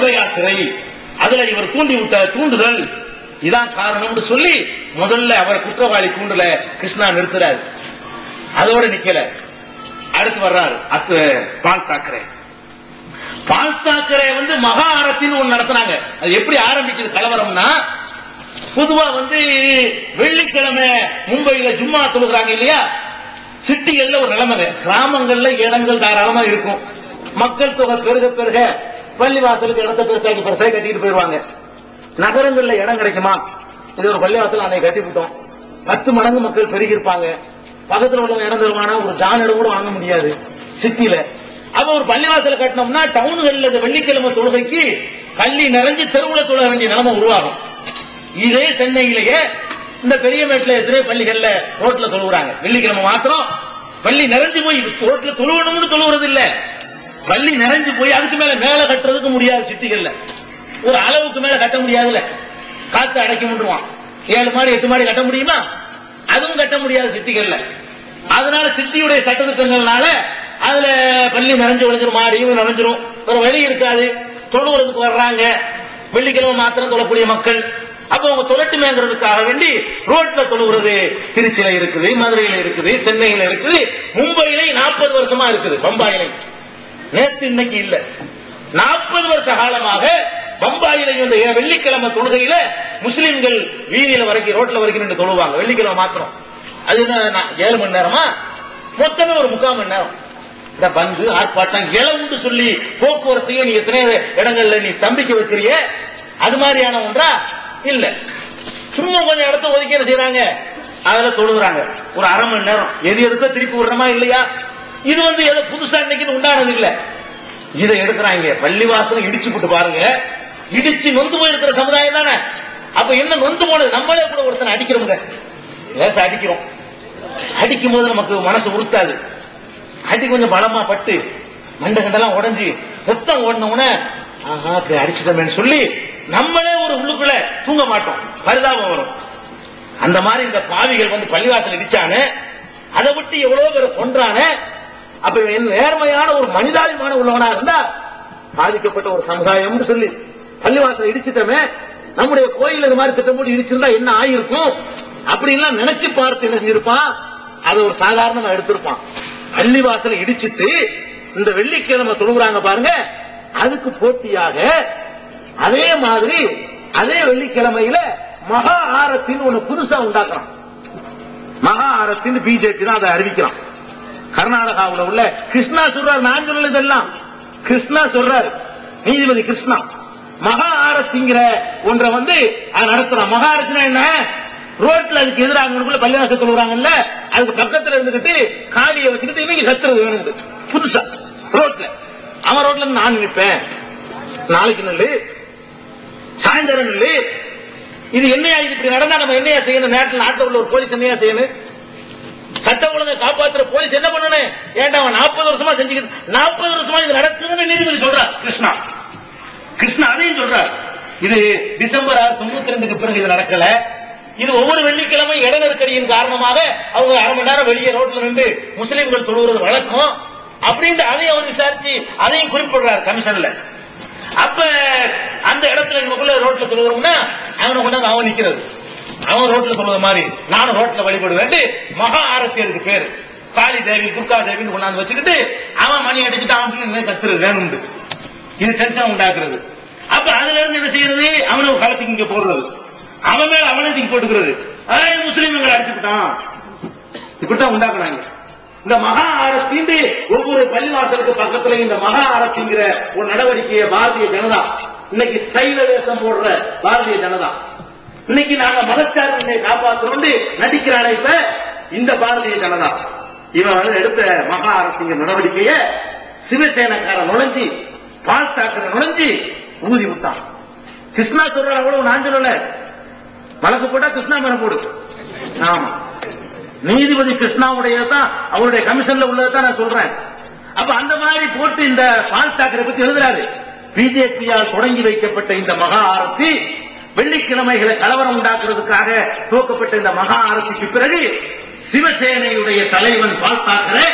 ரத யாத்திரை அதுல இவர் தூண்டி விட்ட தூண்டுதல். இதான் காரணம்னு சொல்லி முதல்ல அவர் குற்றவாளி தூண்டுல கிருஷ்ணா நிறுத்துறாரு. அதோட நிக்கல. அடுத்து வர்றாரு அத்து பால் தாக்கரே. பால் தாக்கரே வந்து மகா ஆரத்தின்னு ஒண்ணு நடத்தினாங்க. அது எப்படி ஆரம்பிக்குது கலவரம்னா பொதுவா வந்து வெள்ளிக்கிழமை மும்பையில ஜும்மா தொழுகிறாங்க இல்லையா? சிட்டிகள்ல ஒரு நிலைமை கிராமங்கள்ல இடங்கள் தாராளமா இருக்கும். மக்கள் தொகை பெருக பெருக பள்ளிவாசலுக்கு இடத்த பெருசாக்கி பெருசாக கட்டிட்டு போயிருவாங்க. நகரங்கள்ல இடம் கிடைக்குமா? இது ஒரு பள்ளிவாசல் அன்னைக்கு கட்டி விட்டோம் பத்து மடங்கு மக்கள் பெருகி இருப்பாங்க பக்கத்துல உள்ள இடம் தருவானா ஒரு ஜான் இடம் கூட வாங்க முடியாது சிட்டியில. அப்ப ஒரு பள்ளிவாசல் கட்டினோம்னா டவுன்கள்ல இந்த வெள்ளிக்கிழமை தொழுகைக்கு பள்ளி நிறைஞ்சு தெருவுல தொழ வேண்டிய நிலைமை உருவாகும். இதே சென்னையிலேயே இந்த பெரிய மேட்டில் எதிரே பள்ளிகள்ல ரோட்ல தொழுகிறாங்க வெள்ளிக்கிழமை மாத்திரம் பள்ளி நிறைஞ்சு போய் ரோட்ல தொழுவணும்னு தொழுகிறது இல்ல பள்ளி நிறைஞ்சு போய் அதுக்கு மேல மேல கட்டுறதுக்கு முடியாது சிட்டிகள்ல. ஒரு அளவுக்கு மேல கட்ட முடியாதுல்ல. காத்து அடைக்க முடிவான் ஏழு மாடி எட்டு மாடி கட்ட முடியுமா? அதுவும் கட்ட முடியாது சிட்டிகள்ல. அதனால சிட்டியுடைய சட்டத்திட்டங்கள்னால அதுல பள்ளி நிறைஞ்சு விழுந்துரும் மாடியும் நிறைஞ்சிரும் ஒரு வழி இருக்காது. தொழுவுறதுக்கு வர்றாங்க. வெள்ளிக்கிழமை மாத்திரம் தொழக்கூடிய மக்கள். அப்ப அவங்க தொழட்டுமேங்கிறதுக்காக வேண்டி ரோட்ல தொழுகிறது திருச்சியில இருக்குது மதுரையில இருக்குது சென்னையில இருக்குது மும்பையில நாற்பது வருஷமா இருக்குது பம்பாயில. நேற்று இன்னைக்கு இல்ல. நாற்பது வருஷ காலமாக பம்பாயில இந்த வெள்ளிக்கிழமை தொழுகையில முஸ்லிம்கள் வீதியில வரைக்கும் ரோட்ல வரைக்கும் நின்று தொழுவாங்க. வெள்ளிக்கிழமை மாத்திரம். அது என்ன நான் ஏழு மணி நேரமா? மொத்தமே ஒரு முக்கால் மணி நேரம். இந்த பந்து ஆர்ப்பாட்டம் இளவுண்டு சொல்லி போக்குவரத்தையே நீ எத்தனை இடங்கள்ல நீ ஸ்தம்பிக்க வைக்கிறிய? அது மாதிரியான ஒன்றா? இல்ல. சும்மா கொஞ்சம் இடத்த ஒதுக்கி செய்யறாங்க அதுல தொழுகிறாங்க. ஒரு அரை மணி நேரம். எது எதுக்கோ திருப்பி விடுறோமா இல்லையா? இது வந்து ஏதோ புதுசா இன்னைக்கு உண்டானது இல்ல. இதை எடுக்கிறாங்க. பள்ளிவாசலை இடிச்சு போட்டு பாருங்க. இடிச்சு நொந்து போயிருக்கிற சமுதாயம் தானே. அப்ப என்ன நொந்து போனது? நம்மளே கூட ஒருத்தனை அடிக்கிறோங்க லேசா அடிக்கிறோம். அடிக்கும் போது நமக்கு மனசு உறுத்தாது. அடி கொஞ்சம் பலமா பட்டு மண்டை கண்டெல்லாம் உடஞ்சி ரத்தம் ஓடின உடனே ஆஹா இப்படி சொல்லி நம்மளே ஒரு உள்ளுக்குள்ள தூங்க மாட்டோம். பரிதாபம் வரும். அந்த மாதிரி இந்த பாவிகள் வந்து பள்ளிவாசல் இடிச்சானு அதை விட்டு எவ்வளவு பேர் கொன்றானே அப்ப இவன் நேர்மையான ஒரு மனிதாபிமான உள்ளவனா இருந்தா பாதிக்கப்பட்ட ஒரு சமுதாயம்னு சொல்லி பள்ளிவாசல் இடிச்சுட்டமே நம்முடைய கோயில் இந்த மாதிரி திட்டம் போட்டு இடிச்சிருந்தா என்ன ஆயிருக்கும்? அப்படின்லாம் நினைச்சு பார்த்து என்ன செஞ்சிருப்பான்? அதை ஒரு சாதாரணமா எடுத்திருப்பான். பள்ளிவாசலை இடிச்சிட்டு இந்த வெள்ளிக்கிழமை தொழுகிறாங்க பாருங்க அதுக்கு போட்டியாக அதே மாதிரி அதே வெள்ளிக்கிழமையில மகா ஆரத்தின்னு ஒண்ணு புதுசா உண்டாக்குறான். மகா ஆரத்தின்னு பிஜேபி தான் அதை அறிவிக்கிறான். கர்நாடகாவில் உள்ள கிருஷ்ணா சொல்றார் நான் சொல்லல இதெல்லாம். கிருஷ்ணா சொல்றார் நீதிபதி கிருஷ்ணா. மகா ஆரத்திங்கிற ஒன்றை வந்து அதை நடத்துறான் மகா ஆரத்தினா என்ன? ரோட்ல அதுக்கு எதிராக அங்கனுக்குள்ள பள்ளிவாசல் சொல்லுறாங்கல்ல அதுக்கு பக்கத்துல இருந்துகிட்டு காலியை வச்சுக்கிட்டு இவங்க சத்துறது வேணும் புதுசா ரோட்ல. அவன் ரோட்ல இருந்து நான் நிற்பேன். நாளைக்கு நல்லு சாயந்தரம் நல்லு. இது என்னையா இது இப்படி நடந்தா நம்ம என்னையா செய்யணும்? நேரத்தில் நாட்டில் உள்ள ஒரு போலீஸ் என்னையா செய்யணும்? சட்ட ஒழுங்கை காப்பாத்துற போலீஸ் என்ன பண்ணணும்? ஏன்டா அவன் நாற்பது வருஷமா செஞ்சுக்கிட்டு நாற்பது வருஷமா இது நடக்குதுன்னு நீதிபதி சொல்றார். கிருஷ்ணா. கிருஷ்ணா அதையும் சொல்றார். இது டிசம்பர் ஆறு தொண்ணூத்தி ரெண்டுக்கு பிறகு இது நடக்கல. இது ஒவ்வொரு வெள்ளிக்கிழமை இட நெருக்கடியின் காரணமாக அவங்க அரை மணி நேரம் வெளியே ரோட்ல நின்று முஸ்லீம்கள் தொழுவது வழக்கம். அப்படின்ட்டு அதையும் அவர் விசாரிச்சு அதையும் குறிப்பிடுறார் கமிஷன்ல. அப்ப அந்த இடத்துல நமக்குள்ள ரோட்ல தொழுகிறோம்னா அவனை கொண்டாந்து அவன் நிக்கிறது. அவன் ரோட்ல சொல்றது மாதிரி நானும் ரோட்ல வழிபடுவேன் மகா ஆரத்தி அதுக்கு பேரு. காளி தேவி துர்கா தேவின்னு கொண்டாந்து வச்சுக்கிட்டு அவன் மணி அடிச்சுட்டு அவன் கத்துறது வேணும் இது டென்ஷன் உண்டாக்குறது. அப்ப அதுல இருந்து என்ன செய்யறது? அவனை களத்துக்கு இங்க போடுறது. அவன் மேல அவனை தூக்கி போட்டுக்கிறது. முஸ்லீம் முஸ்லீம்களை அடிச்சுக்கிட்டான் இப்படித்தான் உண்டாக்குறாங்க. இந்த மகா ஆரத்தின்னு ஒவ்வொரு பள்ளிவாசலுக்கு பக்கத்துல இந்த மகா ஆரத்திங்கிற ஒரு நடவடிக்கையை பாரதிய ஜனதா இன்னைக்கு சைவ வேஷம் போடுற பாரதிய ஜனதா. இன்னைக்கு நாங்க மதச்சார்பின்மை காப்பாற்றுறோம் நடிக்கிறானே இப்ப இந்த பாரதிய ஜனதா. இவன் எடுத்த மகா அரசிங்க நடவடிக்கைய சிவசேனக்கார நுழைஞ்சி பால் தாக்கரை நுழைஞ்சி ஊதி விட்டான். கிருஷ்ணா சொல்ற அவ்வளவு நான் சொல்லல. வழக்கு போட்டா கிருஷ்ணா மரம் போடு. ஆமா. நீதிபதி கிருஷ்ணாவுடைய தான் அவருடைய கமிஷன்ல உள்ளதான் நான் சொல்றேன். அப்ப அந்த மாதிரி போட்டு இந்த பால் தாக்கரை பத்தி எழுதுறாரு. பிஜேபியால் தொடங்கி வைக்கப்பட்ட இந்த மகா ஆரத்தி வெள்ளிக்கிழமைகளை கலவரம் உண்டாக்குறதுக்காக துவக்கப்பட்ட இந்த மகா அரசுக்கு பிறகு சிவசேனையுடைய தலைவன் பால் தாக்கரே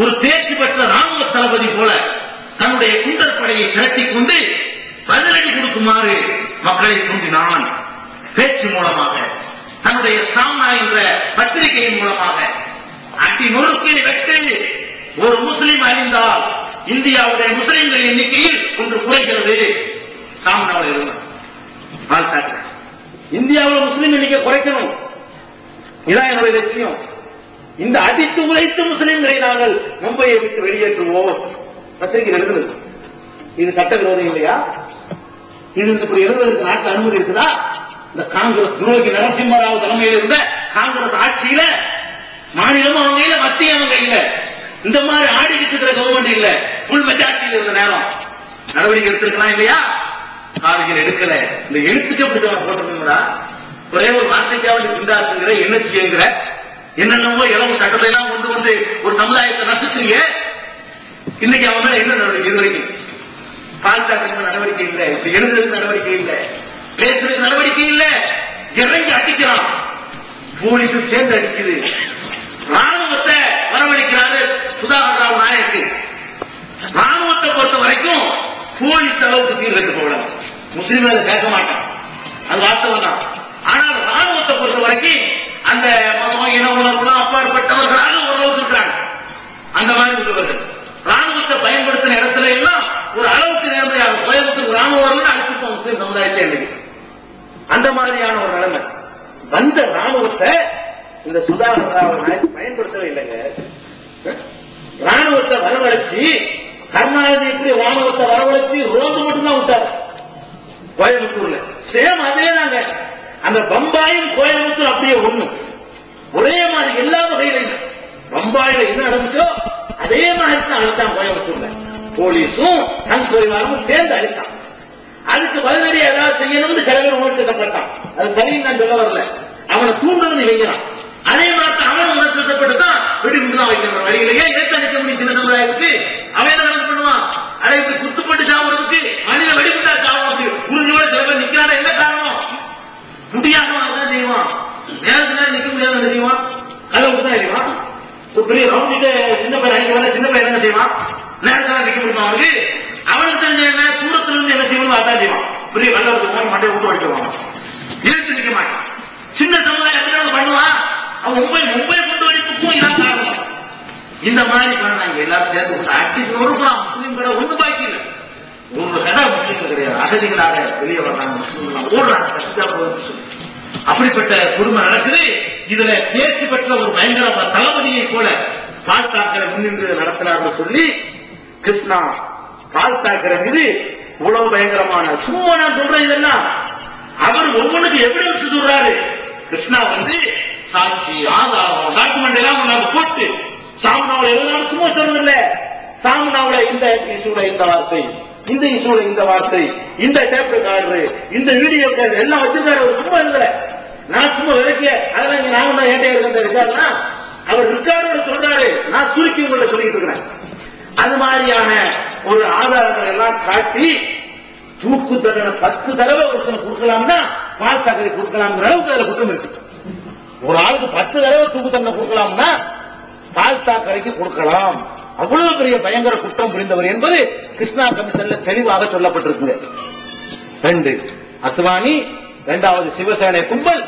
ஒரு தேர்ச்சி பெற்ற ராணுவ தளபதி போல தன்னுடைய குண்டர் படையை திரட்டிக் கொண்டு பதிலடி கொடுக்குமாறு மக்களை தூண்டினான். பேச்சு மூலமாக தன்னுடைய சாம்னா என்ற பத்திரிகையின் மூலமாக அட்டி நொறுக்கு வெட்டு ஒரு முஸ்லீம் அறிந்தால் இந்தியாவுடைய முஸ்லிம்கள் எண்ணிக்கையில் ஒன்று குறைகிறது. சாம்னாவில் இருந்தார் வாழ்த்தார்கள் இந்தியாவில் முஸ்லீம் எண்ணிக்கை குறைக்கணும். இதான் என்னுடைய லட்சியம். இந்த அடித்து உழைத்த முஸ்லீம்களை நாங்கள் மும்பையை விட்டு வெளியேற்றுவோம். பத்திரிகை எழுதுறது இது சட்டவிரோதம் இல்லையா? இது இப்படி எழுதுவதற்கு நாட்டில் அனுமதி இருக்குதா? இந்த காங்கிரஸ் துரோகி நரசிம்மராவ் தலைமையில் இருந்த காங்கிரஸ் ஆட்சியில மாநிலம் அவங்க இல்ல மத்திய அவங்க இல்ல. இந்த மாதிரி ஆடிக்கிட்டு இருக்கிற கவர்மெண்ட் இல்ல. புல் மெஜாரிட்டியில் இருந்த நேரம். நடவடிக்கை எடுத்திருக்கலாம் இல்லையா? காலையில் எடுக்கல. இந்த எழுத்துக்கு எப்படி போட்டுருந்தா ஒரே ஒரு வார்த்தைக்காவது பிந்தாசுங்கிற எண்ணச்சிங்கிற என்னென்னமோ இளவு சட்டத்தை எல்லாம் கொண்டு வந்து ஒரு சமுதாயத்தை நசுக்கிறீங்க இன்னைக்கு அவன் மேல என்ன நடவடிக்கை? இது வரைக்கும் நடவடிக்கை இல்ல. எழுதுறதுக்கு நடவடிக்கை இல்ல. பேசுறதுக்கு நடவடிக்கை இல்ல. இறங்கி அடிக்கிறான் போலீஸ் சேர்ந்து அடிக்குது. ராணுவத்தை வரவழைக்கிறாரு சுதாகர் நாயக்கு ராணுவத்தை பொறுத்த வரைக்கும் போலீஸ் அளவுக்கு சீர்கட்டு போகலாம் முஸ்லீம் அதை கேட்க மாட்டான் அது வாஸ்தவம் தான் ஆனால் ராணுவத்தை பொறுத்த வரைக்கும் அந்த மதம் இன உணர்வுலாம் அப்பாற்பட்டவர்களாக ஓரளவுக்கு இருக்கிறாங்க. அந்த மாதிரி உள்ளவர்கள். ராணுவத்தை பயன்படுத்தின இடத்துல எல்லாம் ஒரு அளவுக்கு நேர்மையாக கோயம்புத்தூர் ராணுவம் வரல அடிச்சுப்போம் முஸ்லீம் சமுதாயத்தை அந்த மாதிரியான ஒரு நிலைமை. வந்த ராணுவத்தை இந்த சுதாகர் பயன்படுத்தவே இல்லைங்க. ராணுவத்தை வரவழைச்சு கருணாநிதி எப்படி ராணுவத்தை வரவழைச்சு ரோந்து மட்டும்தான் விட்டாரு. கோயம்புத்தூர்ல. சேம் அதே தாங்க. அந்த பம்பாயும் கோயம்புத்தூர் அப்படியே ஒண்ணு. ஒரே மாதிரி எல்லா வகையிலையும் பம்பாயில என்ன நடந்துச்சோ அதே மாதிரி தான் அழைத்தான் கோயம்புத்தூர்ல. போலீஸும் சங் பரிவாரமும் சேர்ந்து அழைத்தான். அதுக்கு பதிலடியா ஏதாவது செய்யணும்னு சில பேர் உணர்த்தப்பட்டான் அது சரின்னு நான் சொல்ல வரல. அவனை தூண்டணும்னு வைக்கிறான் அதே மாதிரி அவன் உணர்த்தப்பட்டு தான் வெடிகுண்டு தான் வைக்கிற வழியிலேயே ஏற்ற நிற்க முடியும் சின்ன சமுதாயத்துக்கு. அவன் என்ன நடந்து பண்ணுவான்? அடைத்து குத்துப்பட்டு சாப்பிடுறதுக்கு மனித வெடிகுண்டா சாப்பிடுறதுக்கு உறுதியோட சில பேர் நிக்கிறான என்ன காரணம் முடியாதவன் அதான் செய்வான் நேரம் நிக்க முடியாத என்ன செய்வான் கதவுக்கு தான் செய்வான் ஒரு பெரிய ரவுண்டிட்டு சின்ன பையன் அடிக்க வர சின்ன பையன் என்ன செய்வான் நேரத்தில் நிக்க முடியுமா அவனுக்கு அவனுக்கு தெரிஞ்ச என்ன தூரத்துல இருந்து என்ன செய்யணும் அதான் செய்வான் பெரிய வெள்ளத்துக்கு போய் மண்டை விட்டு அடிச்சுவான் இழுத்து நிக்க மாட்டான். சின்ன சமுதாயம் எப்படி அவன் பண்ணுவான் அவன் மும்பை மும்பை கொண்டு வடிப்புக்கும் இதான் காரணம் இந்த மாதிரி பண்ணாங்க எல்லாரும் சேர்ந்து ஆக்டிஸ் ஒருக்கலாம் முஸ்லீம் கடை ஒண்ணு பாக்கி இல்லை. ஒரு கடை முஸ்லீம் கிடையாது. அகதிகளாக வெளியே வர்றாங்க. முஸ்லீம்லாம் ஓடுறாங்க. அப்படிப்பட்ட குடும்பம் நடக்குது. இதுல தேர்ச்சி பெற்ற ஒரு பயங்கர தளபதியை போல பால் தாக்கரை முன்னின்று நடத்தினார்கள் சொல்லி கிருஷ்ணா பால் தாக்கரை மீது இவ்வளவு பயங்கரமான சும்மா நான் சொல்றேன் இதெல்லாம். அவர் ஒவ்வொன்றுக்கு எவிடன்ஸ் சொல்றாரு. கிருஷ்ணா வந்து சாட்சி ஆதாரம் டாக்குமெண்ட் எல்லாம் நாங்க போட்டு சாமனாவில் எதுனாலும் சும்மா சொல்றதில்ல. சாமனாவில் இந்த இசூட இந்த வார்த்தை இந்த இசூட இந்த வார்த்தை இந்த டேப் கார்டு இந்த வீடியோ கார்டு எல்லாம் வச்சிருக்காரு. சும்மா இல்லை. நான் சும்மா விளக்கிய அதெல்லாம் இங்க நாம தான் ஏட்டே இருக்க இருக்காருன்னா அவர் ரிக்கார்டோட சொல்றாரு. நான் சுருக்கி உங்களை சொல்லிட்டு இருக்கிறேன். அது மாதிரியான ஒரு ஆதாரங்கள் எல்லாம் காட்டி தூக்கு தண்டனை பத்து தடவை ஒருத்தனை கொடுக்கலாம்னா பால் தகவலை கொடுக்கலாம்ங்கிற அளவுக்கு அதுல குற்றம் இருக்கு. ஒரு ஆளுக்கு பத்து தடவை தூக்கு தண்டனை கொடுக்கலாம்னா பால் சாக்கரைக்கு கொடுக்கலாம். அவ்வளவு பெரிய பயங்கர குற்றம் புரிந்தவர் என்பது கிருஷ்ணா கமிஷன்ல தெளிவாக சொல்லப்பட்டிருக்கு ரெண்டு அத்வானி ரெண்டாவது சிவசேனை கும்பல்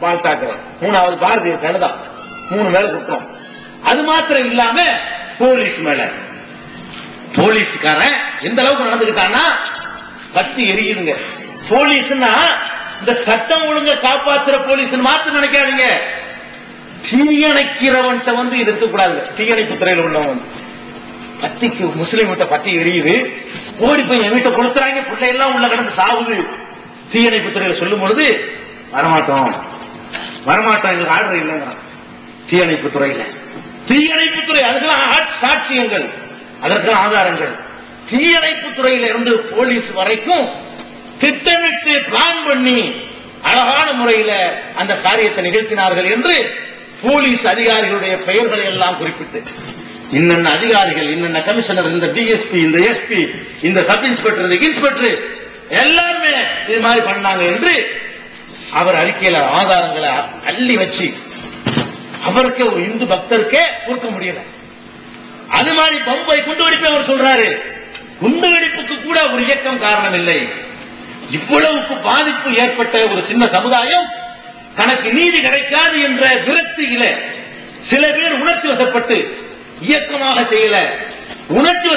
பால் தாக்கரே மூணாவது பாரதிய ஜனதா. மூணு மேல குற்றம் அது மாத்திரம் இல்லாம போலீஸ் மேல. போலீஸ்காரன் எந்த அளவுக்கு நடந்துக்கிட்டான்னா பத்தி எரியுதுங்க. போலீஸ்னா இந்த சட்டம் ஒழுங்க காப்பாத்துற போலீஸ் மாத்த நினைக்காதீங்க. தீயணைக்கிறவன்ட்ட வந்து இது இருக்கக்கூடாது தீயணைப்பு துறையில் உள்ளவன். பத்திக்கு முஸ்லீம் வீட்டை பத்தி எரியுது. ஓடி போய் என் வீட்டை கொளுத்துறாங்க. பிள்ளை எல்லாம் உள்ள கிடந்து சாவுது. தீயணைப்பு துறையில சொல்லும் பொழுது வரமாட்டோம். வரமாட்டோம் எங்களுக்கு ஆர்டர் இல்லைங்கிறான். தீயணைப்பு துறையில. தீயணைப்பு துறை அதுக்கெல்லாம் சாட்சியங்கள். அதற்கெல்லாம் ஆதாரங்கள். தீயணைப்பு துறையில இருந்து போலீஸ் வரைக்கும் திட்டமிட்டு பிளான் பண்ணி அழகான முறையில அந்த காரியத்தை நிகழ்த்தினார்கள் என்று போலீஸ் அதிகாரிகளுடைய பெயர்களை எல்லாம் குறிப்பிட்டு. இன்னென்ன அதிகாரிகள் இன்னென்ன கமிஷனர் இந்த டிஎஸ்பி இந்த எஸ்பி இந்த சப் இன்ஸ்பெக்டர் இந்த இன்ஸ்பெக்டர் எல்லாருமே இது மாதிரி பண்ணாங்க என்று அவர் அறிக்கையில ஆதாரங்களை அள்ளி வச்சு அவருக்கு ஒரு இந்து பக்தருக்கே கொடுக்க முடியல. அது மாதிரி பம்பை குண்டு வெடிப்பை அவர் சொல்றாரு. குண்டு வெடிப்புக்கு கூட ஒரு இயக்கம் காரணம் இல்லை இவ்வளவுக்கு பாதிப்பு ஏற்பட்ட ஒரு சின்ன சமுதாயம் தனக்கு நீதி கிடைக்காது என்ற விரக்தியில சில பேர் உணர்ச்சி வசப்பட்டு இயக்கமாக செய்யல. உணர்ச்சி வச